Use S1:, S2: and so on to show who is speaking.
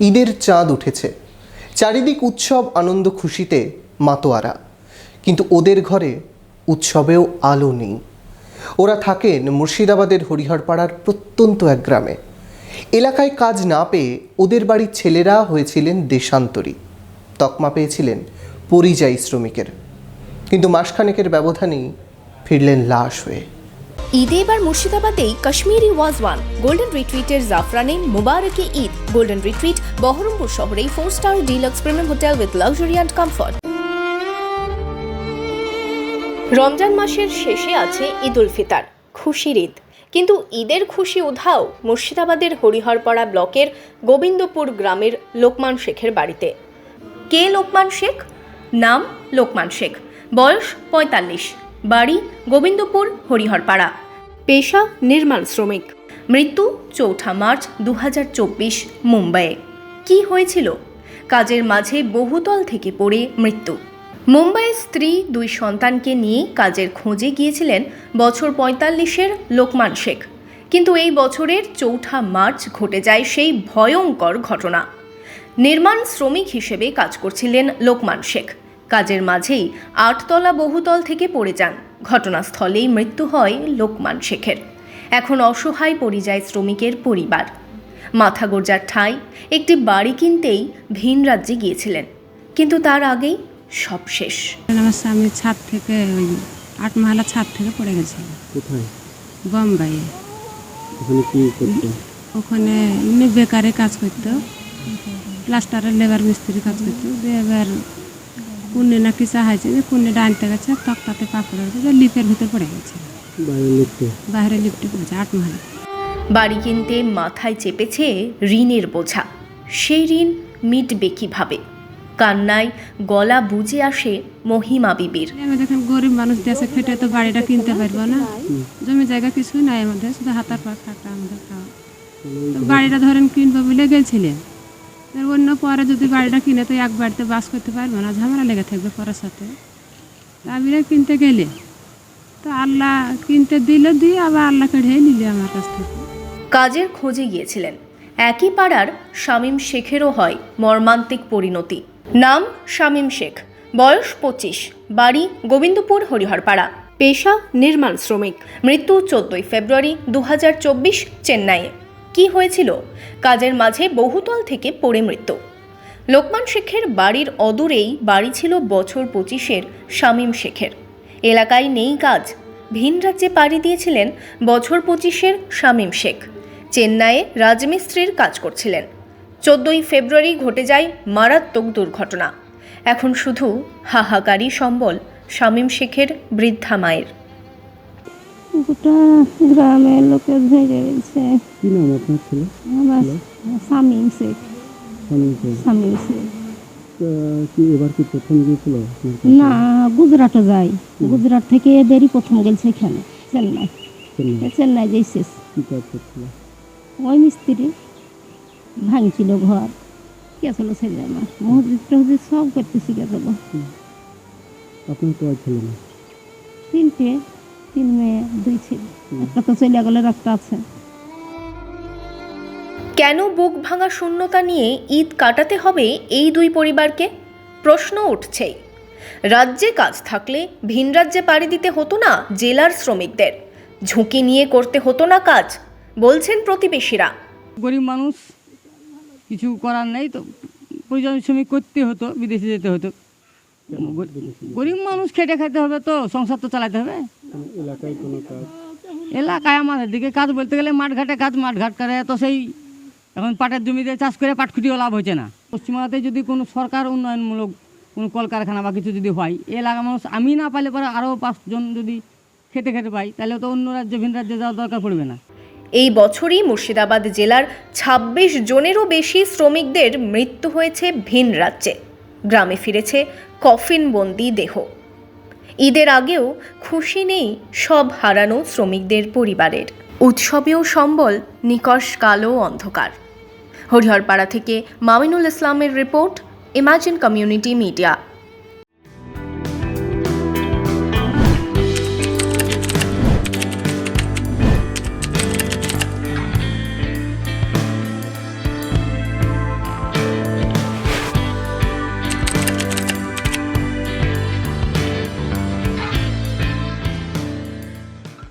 S1: ঈদের চাঁদ উঠেছে। চারিদিক উৎসব আনন্দ খুশিতে মাতোয়ারা। কিন্তু ওদের ঘরে উৎসবেও আলো নেই। ওরা থাকেন মুর্শিদাবাদের হরিহরপাড়ার প্রত্যন্ত এক গ্রামে। এলাকায় কাজ না পেয়ে ওদের বাড়ির ছেলেরা হয়েছিলেন দেশান্তরী। তকমা পেয়েছিলেন পরিযায়ী শ্রমিকের। কিন্তু মাসখানেকের ব্যবধানেই ফিরলেন লাশ হয়ে।
S2: ঈদে এবার মুর্শিদাবাদেই কাশ্মীরি ওয়াজওয়ান গোল্ডেন রিট্রিটের জাফরানে মুবারকে ঈদ। গোল্ডেন রিট্রিট বহরমপুর শহরেই four star deluxe premium hotel with luxury and comfort Ramzan মাসের শেষে আছে ঈদ উল ফিতর, খুশির ঈদ। কিন্তু ঈদের খুশি উধাও মুর্শিদাবাদের হরিহরপাড়া ব্লকের গোবিন্দপুর গ্রামের লোকমান শেখের বাড়িতে। কে লোকমান শেখ? নাম লোকমান শেখ। বয়স পঁয়তাল্লিশ। বাড়ি গোবিন্দপুর হরিহরপাড়া। পেশা নির্মাণ শ্রমিক। মৃত্যু চৌঠা মার্চ দু হাজার চব্বিশ মুম্বাইয়ে। কি হয়েছিল? কাজের মাঝে বহুতল থেকে পড়ে মৃত্যু। মুম্বাইয়ে স্ত্রী, দুই সন্তানকে নিয়ে কাজের খোঁজে গিয়েছিলেন বছর পঁয়তাল্লিশের লোকমান শেখ। কিন্তু এই বছরের চৌঠা মার্চ ঘটে যায় সেই ভয়ঙ্কর ঘটনা। নির্মাণ শ্রমিক হিসেবে কাজ করছিলেন লোকমান শেখ। কাজের মাঝেই আটতলা বহুতল থেকে পড়ে যান। ঘটনাস্থলেই মৃত্যু হয় লোকমান শেখের। এখন অসহায় পরিযায়ী শ্রমিকের পরিবার। মাথা গোর্জার ঠাঁই একটি বাড়ি কিনতেই ভিন রাজ্যে গিয়েছিলেন। কিন্তু তার আগেই সব শেষ।
S3: আমার স্বামী ছাদ থেকে ওই আট মহলা ছাদ থেকে পড়ে গেছে।
S4: কোথায়?
S3: বোম্বাইয়ে।
S4: ওখানে কি করতো?
S3: ওখানে এমনি বেকারে কাজ করতো। প্লাস্টারের লেবার মিস্ত্রি কাজ করতো। এবার পুণ্যে নাকি চাহাইছে যে পুণ্যে ডানতে গেছে তক্তাতে পা পড়ে গেছে যে লিফের ভিতর পড়ে গেছে।
S4: বাইরে
S3: লিফটে পড়েছে আট মহলা
S2: বাড়ি কিনতে মাথায় চেপেছে ঋণের বোঝা। সেই ঋণ মিটবে কীভাবে? কান্নায় গলা বুঝে আসে মহিমা বিবির।
S3: আমি দেখেন গরিব মানুষ দেশে খেটে তো বাড়িটা কিনতে পারব না। জমি জায়গা কিছুই নাই আমাদের শুধু হাতার পর খাটা আমাদের খাওয়া। তো বাড়িটা ধরেন কিনবো বলে গেছিলেন। অন্য পরে যদি বাড়িটা কিনে তো এক বাড়িতে বাস করতে পারব না, ঝামেলা লেগে থাকবে পরের সাথে। তা আমি রে কিনতে গেলে, তো আল্লাহ কিনতে দিলে দিয়ে আবার আল্লাহকে ঢেয়ে নিলে আমার কাছ থেকে।
S2: কাজের খোঁজে গিয়েছিলেন। একই পাড়ার শামীম শেখেরও হয় মর্মান্তিক পরিণতি। নাম শামীম শেখ, বয়স পঁচিশ, বাড়ি গোবিন্দপুর হরিহরপাড়া। পেশা নির্মাণ শ্রমিক, মৃত্যু চোদ্দই ফেব্রুয়ারি দু হাজার চব্বিশ চেন্নাইয়ে। কি হয়েছিল? কাজের মাঝে বহুতল থেকে পড়ে মৃত্যু। লোকমান শেখের বাড়ির অদূরেই বাড়ি ছিল বছর পঁচিশের শামীম শেখের। এলাকায় নেই কাজ। ভিন রাজ্যে পাড়ি দিয়েছিলেন বছর পঁচিশের শামীম শেখ। চেন্নাইয়ে রাজমিস্ত্রির কাজ করছিলেন। চোদ্দই ফেব্রুয়ারি ঘটে যায় মারাত্মক দুর্ঘটনা। এখন শুধু হাহাকারী সম্বল শামীম শেখের বৃদ্ধা মায়ের।
S5: গোটা গ্রামের লোকে ধরে গেছে।
S4: কি নাম আপনার ছেলে?
S5: আমার সামিম শেখ? সামিম শেখ।
S4: কি এবার কি প্রথম গিয়েছিল
S5: না গুজরাটও যাই গুজরাট থেকে এদেরই প্রথম গেছে এখানে চেন্নাই।
S4: চেন্নাই।
S5: চেন্নাই যাইছিস
S4: কি কাজ করছিল?
S5: ওই মিস্ত্রি ভাঙছিল ঘর। গেছিল ছেলে আমার? মসজিদ টসজিদ সব করতে শিখে দেবো?
S4: আপনার কয় ছেলে না
S5: তিনটে। তিন মেয়ে দুই ছেলে। একটা তো চলে গেলে একটা আছে।
S2: কেন বুক ভাঙা শূন্যতা নিয়ে ঈদ কাটাতে হবে এই দুই পরিবারকে? প্রশ্ন উঠছেই। রাজ্যে কাজ থাকলে ভিন রাজ্যে পাড়ি দিতে হতো না জেলার শ্রমিকদের। ঝুঁকি নিয়ে করতে হতো না কাজ বলছেন প্রতিবেশীরা।
S6: গরিব মানুষ কিছু করার নেই তো পরিজন শ্রমিক করতে হতো বিদেশে যেতে হতো। গরিব মানুষ খেটে খাইতে হবে তো সংসার তো চালাতে হবে।
S4: এলাকায় কোনো কাজ?
S6: এলাকায় আমাদের দিকে কাজ বলতে গেলে মাঠ ঘাটে কাজ মাঠ ঘাট করে তো সেই এখন পাটের জমিতে চাষ করে পাট খুঁটিও লাভ হচ্ছে না। পশ্চিমবাংলাতে যদি কোনো সরকার উন্নয়নমূলক কোনো কলকারখানা বা কিছু যদি হয় এই এলাকার মানুষ আমি না পাইলে পরে আরও পাঁচজন যদি খেতে খেতে পাই তাহলে তো অন্য রাজ্যে ভিন রাজ্যে যাওয়ার দরকার পড়বে না।
S2: এই বছরই মুর্শিদাবাদ জেলার ২৬ জনেরও বেশি শ্রমিকদের মৃত্যু হয়েছে ভিন রাজ্যে। গ্রামে ফিরেছে কফিনবন্দি দেহ। ঈদের আগেও খুশি নেই সব হারানো শ্রমিকদের পরিবারের। উৎসবেও সম্বল, নিকষ কালো অন্ধকার। হরিহরপাড়া থেকে মামিনুল ইসলামের রিপোর্ট, ইমাজিন কমিউনিটি মিডিয়া।